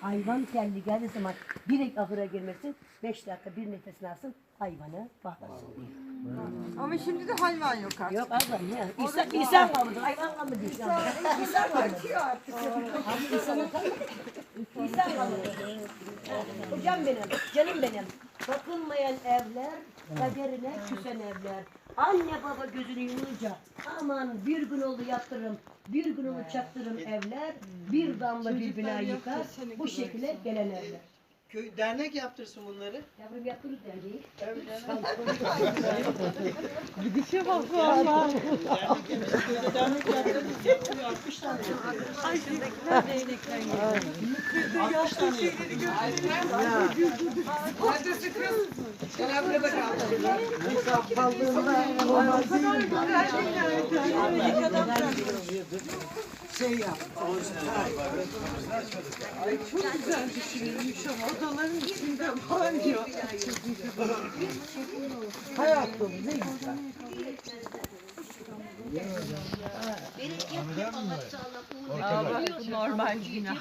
hayvan kendi geldiği zaman direkt ahıra girmesin. Beş dakika bir nefesini alsın. Hayvanı bağlasın. Ama şimdi de hayvan yok artık. Yok abla niye? İnsan, insan kalmadı. Hayvan kalmadı. İnsan, insan kalmadı. Abi insana kalmadı. İnsan kalmadı. Hocam benim, canım benim. Bakılmayan evler, kaderine küsen evler. Anne baba gözünü yumulunca aman bir gün oldu yaptırırım, bir gün oldu çaktırırım evler. Bir damla bir bina yıkar. Bu şekilde gelen evler. Köy dernek yaptırsın bunları. Yavrum yaptırız derneği. Gidişe bak valla. Dernek yaptırsın. Köyde dernek yaptırsın. Yapıyor 60 tane. Ay şimdikiler değnekten geliyor. Yaptığı şeyleri götürdü. Hadi güzel şeyler. Ne kadar Şey yap. Ay çok güzel düşünülmüş ama odaların içinde ya. Hayatım ne güzel. Aa bak bu normal günah.